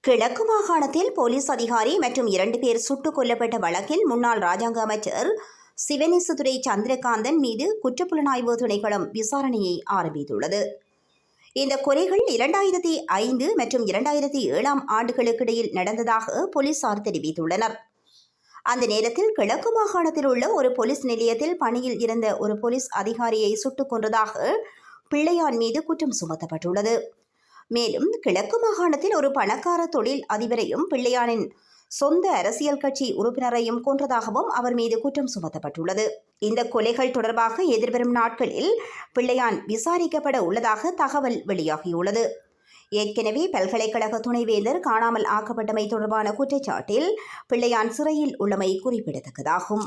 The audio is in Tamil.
கிழக்கு மாகாணத்தில் போலீஸ் அதிகாரி மற்றும் இரண்டு பேர் சுட்டுக் கொல்லப்பட்ட வழக்கில் முன்னாள் ராஜாங்க அமைச்சர் சிவனேசதுரை சந்திரகாந்தன் மீது குற்றப்புலனாய்வு திணைக்களம் விசாரணையை ஆரம்பித்துள்ளது. இந்த கொலைகள் இரண்டாயிரத்தி ஐந்து மற்றும் இரண்டாயிரத்தி ஏழாம் ஆண்டுகளுக்கிடையில் நடந்ததாக போலீசார் தெரிவித்துள்ளனர். அந்த நேரத்தில் கிழக்கு மாகாணத்தில் உள்ள ஒரு போலீஸ் நிலையத்தில் பணியில் இருந்த ஒரு போலீஸ் அதிகாரியை சுட்டுக் கொன்றதாக பிள்ளையான் மீது குற்றம் சுமத்தப்பட்டுள்ளது. மேலும் கிழக்கு மாகாணத்தில் ஒரு பணக்கார தொழில் அதிபரையும் பிள்ளையானின் சொந்த அரசியல் கட்சி உறுப்பினரையும் கொன்றதாகவும் அவர் மீது குற்றம் சுமத்தப்பட்டுள்ளது. இந்த கொலைகள் தொடர்பாக எதிர்வரும் நாட்களில் பிள்ளையான் விசாரிக்கப்பட உள்ளதாக தகவல் வெளியாகியுள்ளது. ஏற்கனவே பல்கலைக்கழக துணைவேந்தர் காணாமல் ஆக்கப்பட்டமை தொடர்பான குற்றச்சாட்டில் பிள்ளையான் சிறையில் உள்ளமை குறிப்பிடத்தக்கதாகும்.